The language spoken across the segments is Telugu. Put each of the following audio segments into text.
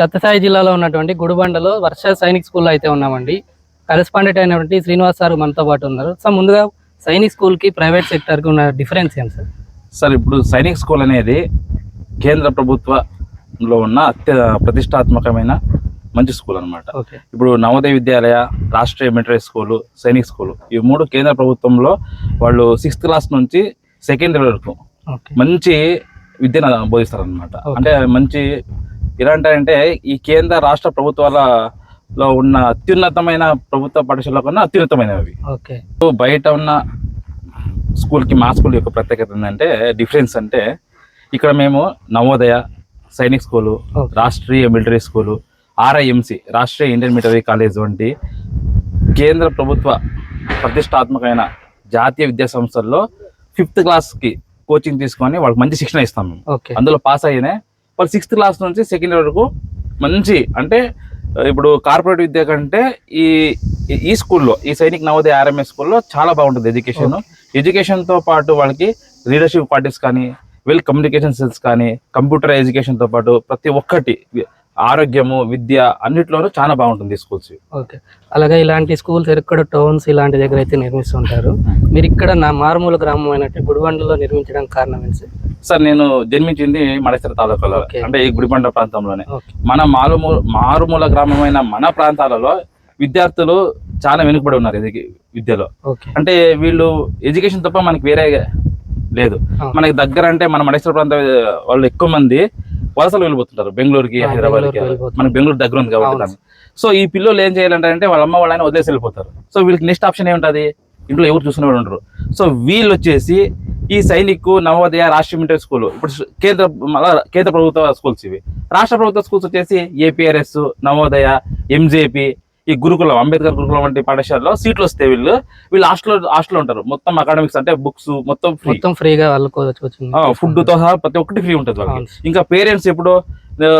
సత్యసాయి జిల్లాలో ఉన్నటువంటి గుడిబండలో వర్ష సైనిక్ స్కూల్లో అయితే ఉన్నామండి. కరెస్పాండెంట్ అయినటువంటి శ్రీనివాస్ సార్ మనతో పాటు ఉన్నారు. సో ముందుగా సైనిక్ స్కూల్కి ప్రైవేట్ సెక్టర్కి ఉన్న డిఫరెన్స్ ఏంటి సార్? సార్ ఇప్పుడు సైనిక్ స్కూల్ అనేది కేంద్ర ప్రభుత్వంలో ఉన్న అత్య ప్రతిష్టాత్మకమైన మంచి స్కూల్ అన్నమాట. ఓకే. ఇప్పుడు Navodaya Vidyalaya Rashtriya military school Sainik school ఈ మూడు కేంద్ర ప్రభుత్వంలో వాళ్ళు సిక్స్త్ క్లాస్ నుంచి సెకండరీ వరకు మంచి విద్యను బోధిస్తారనమాట. అంటే మంచి ఎలాంటి ఈ కేంద్ర రాష్ట్ర ప్రభుత్వాలలో ఉన్న అత్యున్నతమైన ప్రభుత్వ పాఠశాల కన్నా అత్యున్నతమైనవి. ఓకే. బయట ఉన్న స్కూల్కి మా స్కూల్ యొక్క ప్రత్యేకత ఏంటంటే డిఫరెన్స్ అంటే ఇక్కడ మేము Navodaya Sainik school. Rashtriya military school RIMC Rashtriya Indian military college వంటి కేంద్ర ప్రభుత్వ ప్రతిష్టాత్మకమైన జాతీయ విద్యా సంస్థల్లో ఫిఫ్త్ క్లాస్కి కోచింగ్ తీసుకొని వాళ్ళకి మంచి శిక్షణ ఇస్తాం మేము. అందులో పాస్ అయినే వాళ్ళు సిక్స్త్ క్లాస్ నుంచి సెకండ్ ఇయర్ వరకు మంచి అంటే ఇప్పుడు కార్పొరేట్ విద్య కంటే ఈ ఈ- స్కూల్లో ఈ సైనిక్ నవోదయ ఆర్ఎంఎస్ స్కూల్లో చాలా బాగుంటుంది ఎడ్యుకేషన్ ఎడ్యుకేషన్తో పాటు వాళ్ళకి లీడర్షిప్ క్వాలిటీస్ కానీ వెల్ కమ్యూనికేషన్ స్కిల్స్ కానీ కంప్యూటర్ ఎడ్యుకేషన్తో పాటు ప్రతి ఒక్కటి ఆరోగ్యము విద్య అన్నిట్లోనూ చాలా బాగుంటుంది ఈ స్కూల్స్. ఓకే. అలాగే ఇలాంటి స్కూల్స్ ఎక్కడ టౌన్స్ ఇలాంటి దగ్గర అయితే నిర్మిస్తుంటారు. మీరు ఇక్కడ నా మారుమూల గ్రామం అయినట్టు గుడిబండలో నిర్మించడానికి కారణం ఏంటి? సార్ సార్ నేను జన్మించింది మడేశ్వర తాలూకాలో. అంటే ఈ గుడిబండ ప్రాంతంలోనే. మన మారుమూ మారుమూల గ్రామమైన మన ప్రాంతాలలో విద్యార్థులు చాలా వెనుకబడి ఉన్నారు ఇది విద్యలో. అంటే వీళ్ళు ఎడ్యుకేషన్ తప్ప మనకి వేరే లేదు. మనకి దగ్గర అంటే మన మడేశ్వర ప్రాంత వాళ్ళు ఎక్కువ మంది వలసలు వెళ్ళిపోతుంటారు. బెంగళూరుకి హైదరాబాద్కి. మనకి బెంగళూరు దగ్గర ఉంది కాబట్టి. సో ఈ పిల్లలు ఏం చేయాలంటే అంటే వాళ్ళ అమ్మ వాళ్ళని వదిలేసి వెళ్ళిపోతారు. సో వీళ్ళకి నెక్స్ట్ ఆప్షన్ ఏముంటుంది? ఇంట్లో ఎవరు చూసుకునేవాడు ఉండరు. సో వీళ్ళు వచ్చేసి ఈ సైనిక్ నవోదయ రాష్ట్రీయ మిలిటరీ స్కూల్ ఇప్పుడు కేంద్ర మళ్ళా కేంద్ర ప్రభుత్వ స్కూల్స్ ఇవి. రాష్ట్ర ప్రభుత్వ స్కూల్స్ వచ్చేసి ఏపీఆర్ఎస్ నవోదయ ఎంజేపీ ఈ గురుకులం అంబేద్కర్ గురుకులం వంటి పాఠశాలలో సీట్లు వస్తే వీళ్ళు వీళ్ళు హాస్టల్ హాస్టల్ ఉంటారు. మొత్తం అకాడమిక్స్ అంటే బుక్స్ మొత్తం ఫ్రీ మొత్తం ఫ్రీగా వాళ్ళకోవచ్చు ఫుడ్తో సహా ప్రతి ఒక్కటి ఫ్రీ ఉంటుంది వాళ్ళకి. ఇంకా పేరెంట్స్ ఎప్పుడు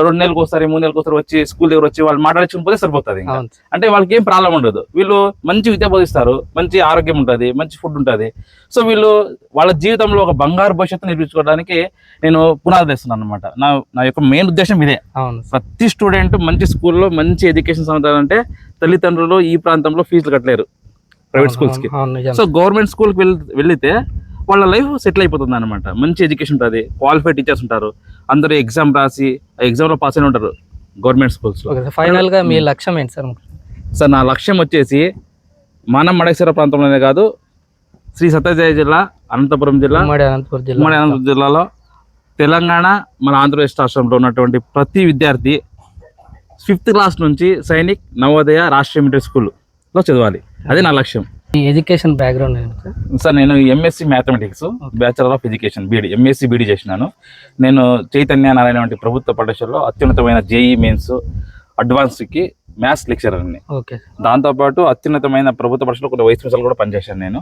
రెండు నెలలకు ఒకసారి మూడు నెలలకు ఒకసారి వచ్చి స్కూల్ దగ్గర వచ్చి వాళ్ళు మాట్లాడించుకుని పోతే సరిపోతుంది అంటే వాళ్ళకి ఏం ప్రాబ్లం ఉండదు. వీళ్ళు మంచి విద్య బోధిస్తారు మంచి ఆరోగ్యం ఉంటుంది మంచి ఫుడ్ ఉంటుంది. సో వీళ్ళు వాళ్ళ జీవితంలో ఒక బంగారు భవిష్యత్తు నిర్మించుకోవడానికి నేను పునాది తెస్తున్నాను అనమాట నా నా యొక్క మెయిన్ ఉద్దేశం ఇదే. ప్రతి స్టూడెంట్ మంచి స్కూల్లో మంచి ఎడ్యుకేషన్ పొందాలంటే తల్లిదండ్రులు ఈ ప్రాంతంలో ఫీజులు కట్టలేరు. ప్రైవేట్ స్కూల్స్కి సో గవర్నమెంట్ స్కూల్కి వెళ్ వెళితే వాళ్ళ లైఫ్ సెటిల్ అయిపోతుంది అనమాట మంచి ఎడ్యుకేషన్ ఉంటుంది క్వాలిఫైడ్ టీచర్స్ ఉంటారు అందరూ ఎగ్జామ్ రాసి ఆ ఎగ్జామ్లో పాస్ అయిన ఉంటారు గవర్నమెంట్ స్కూల్స్లో ఓకే సార్ ఫైనల్గా మీ లక్ష్యం ఏంటి సార్ సార్ నా లక్ష్యం వచ్చేసి మన మడేశ్వర ప్రాంతంలోనే కాదు శ్రీ సత్యసాయి జిల్లా అనంతపురం జిల్లా ఉమ్మడి అనంతపురం జిల్లా. ఉమ్మడి అనంతపురం జిల్లాలో తెలంగాణ మన ఆంధ్రప్రదేశ్ రాష్ట్రంలో ఉన్నటువంటి ప్రతి విద్యార్థి ఫిఫ్త్ క్లాస్ నుంచి సైనిక్ నవోదయ రాష్ట్రీయ మిలిటరీ స్కూల్లో చదవాలి. అదే నా లక్ష్యం. Education background sir? నేను MSc mathematics bachelor of education BEd MSc BEd చేసినాను. నేను చైతన్య నారాయణ వంటి ప్రభుత్వ పాఠశాలలో అత్యున్నతమైన జేఈ మెయిన్స్ అడ్వాన్స్కి మ్యాథ్స్ లెక్చరర్ అని ఓకే దాంతోపాటు అత్యున్నతమైన ప్రభుత్వ పరీక్షలో కొన్ని వైస్ ప్రిన్సిపల్ కూడా పనిచేశాను నేను.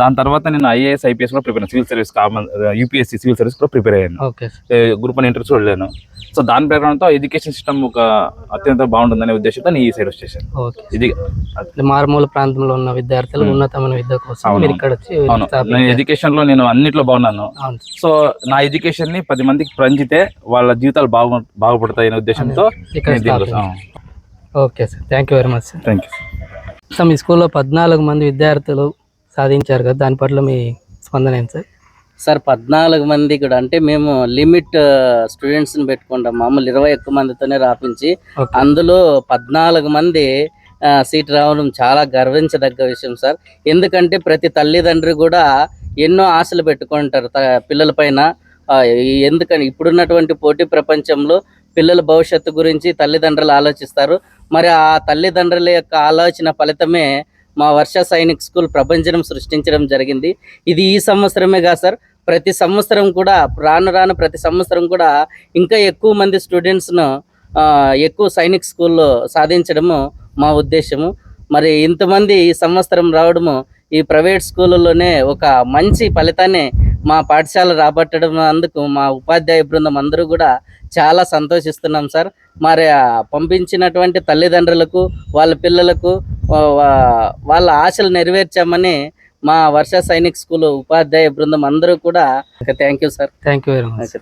దాని తర్వాత నేను ఐఏఎస్ ఐపీఎస్ కూడా prepare civil service common UPSC civil service కూడా ప్రిపేర్ అయ్యాను. Okay sir. గ్రూప్ అని ఇంటర్వ్యూస్ వెళ్ళాను. సో దాని ప్రకారంతో ఎడ్యుకేషన్ సిస్టమ్ ఒక అత్యంత బాగుంటుందనే ఉద్దేశంతో నేను ఈ సైడ్ వచ్చేసాను. ఓకే. ఇది మారుమూల ప్రాంతంలో ఉన్న విద్యార్థులు ఉన్నతమైన విద్య కోసం ఇక్కడ. నేను ఎడ్యుకేషన్లో నేను అన్నిట్లో బాగున్నాను. సార్. సో నా ఎడ్యుకేషన్ని పది మందికి పంచితే వాళ్ళ జీవితాలు బాగు బాగుపడతాయనే ఉద్దేశంతో ఇక్కడ స్థాపించారు. Okay sir. Thank you very much sir thank you so మీ స్కూల్లో పద్నాలుగు మంది విద్యార్థులు సాధించారు కదా దాని పట్ల మీ స్పందన ఏంటి సార్? సార్ పద్నాలుగు మంది కూడా అంటే మేము లిమిట్ స్టూడెంట్స్ని పెట్టుకుంటాం. మామూలు ఇరవై ఒక్క మందితోనే రాపించి అందులో పద్నాలుగు మంది సీట్ రావడం చాలా గర్వించదగ్గ విషయం సార్. ఎందుకంటే ప్రతి తల్లిదండ్రి కూడా ఎన్నో ఆశలు పెట్టుకుంటారు పిల్లల పైన. ఎందుకని ఇప్పుడున్నటువంటి పోటీ ప్రపంచంలో పిల్లల భవిష్యత్తు గురించి తల్లిదండ్రులు ఆలోచిస్తారు. మరి ఆ తల్లిదండ్రుల యొక్క ఆలోచన ఫలితమే మా వర్ష సైనిక్ స్కూల్ ప్రపంచం సృష్టించడం జరిగింది. ఇది ఈ సంవత్సరమే కాదు సార్. ప్రతి సంవత్సరం కూడా రాను రాను ప్రతి సంవత్సరం కూడా ఇంకా ఎక్కువ మంది స్టూడెంట్స్ను ఎక్కువ సైనిక్ స్కూల్లో సాధించడము మా ఉద్దేశము. మరి ఇంతమంది ఈ సంవత్సరం రావడము ఈ ప్రైవేట్ స్కూళ్ళలోనే ఒక మంచి ఫలితాన్ని మా పాఠశాల రాబట్టడం అందుకు మా ఉపాధ్యాయ బృందం అందరూ కూడా చాలా సంతోషిస్తున్నాం సార్. మరి పంపించినటువంటి తల్లిదండ్రులకు వాళ్ళ పిల్లలకు వాళ్ళ ఆశలు నెరవేర్చామని మా వర్ష సైనిక్ స్కూల్ ఉపాధ్యాయ బృందం అందరూ కూడా thank you sir thank you very much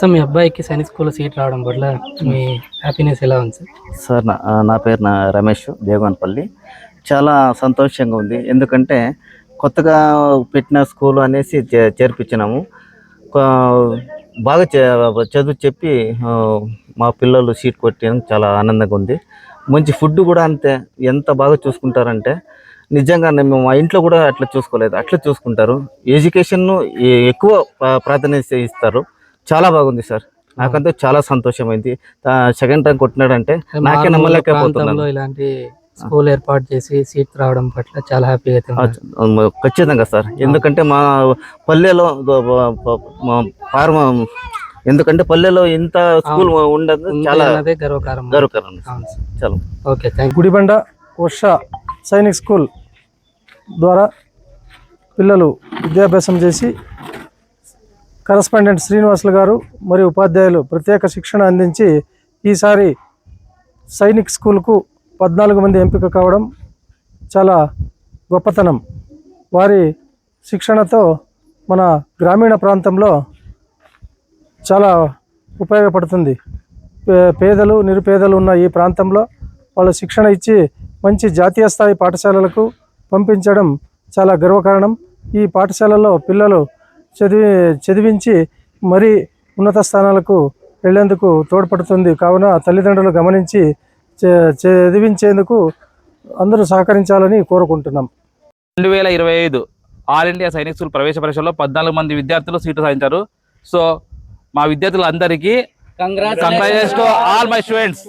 so మీ అబ్బాయికి సైనిక్ స్కూల్లో సీట్ రావడం వల్ల మీ హ్యాపీనెస్ ఎలా ఉంది సార్ సార్ నా నా పేరు నా రమేష్ దేవన్పల్లి చాలా సంతోషంగా ఉంది. ఎందుకంటే కొత్తగా పెట్టిన స్కూల్ అనేసి చే- చేర్పించినాము. బాగా చే- చదువు చెప్పి మా పిల్లలు సీట్ కొట్టడం చాలా ఆనందంగా ఉంది. మంచి ఫుడ్ కూడా అంతే. ఎంత బాగా చూసుకుంటారంటే నిజంగా మేము మా ఇంట్లో కూడా అట్లా చూసుకోలేదు. అట్లా చూసుకుంటారు. ఎడ్యుకేషన్ను ఎక్కువ ప్రా- ప్రాధాన్యత ఇస్తారు. చాలా బాగుంది సార్. నాకంతా చాలా సంతోషమైంది. సెకండ్ ర్యాంక్ కొట్టినాడంటే నాకే నమ్మలేకపోతున్నాను. ఇలాంటి స్కూల్ ఏర్పాటు చేసి సీట్ రావడం పట్ల చాలా హ్యాపీగా. ఖచ్చితంగా సార్. ఎందుకంటే మా పల్లెలో ఫార్మ ఎందుకంటే పల్లెలో ఇంత స్కూల్ ఉండదు చాలా గర్వకారం గర్వకారం అవును సార్. చాలా. Okay thank Gudibanda Varsha Sainik school ద్వారా పిల్లలు విద్యాభ్యాసం చేసి కరస్పాండెంట్ శ్రీనివాసులు గారు మరియు ఉపాధ్యాయులు ప్రత్యేక శిక్షణ అందించి ఈసారి సైనిక్ స్కూల్కు పద్నాలుగు మంది ఎంపిక కావడం చాలా గొప్పతనం. వారి శిక్షణతో మన గ్రామీణ ప్రాంతంలో చాలా ఉపయోగపడుతుంది. పే- పేదలు నిరుపేదలు ఉన్న ఈ ప్రాంతంలో వాళ్ళ శిక్షణ ఇచ్చి మంచి జాతీయ స్థాయి పాఠశాలలకు పంపించడం చాలా గర్వకారణం. ఈ పాఠశాలలో పిల్లలు చదివి చదివించి మరీ ఉన్నత స్థానాలకు వెళ్ళేందుకు తోడ్పడుతుంది. కావున తల్లిదండ్రులు గమనించి చదివించేందుకు అందరూ సహకరించాలని కోరుకుంటున్నాం. రెండు వేల ఇరవై ఐదు ఆల్ ఇండియా సైనిక్ స్కూల్ ప్రవేశ పరీక్షలో పద్నాలుగు మంది విద్యార్థులు సీటు సాధించారు. సో మా విద్యార్థులందరికీ కంగ్రాచులేషన్ ఆల్ మై స్టూడెంట్స్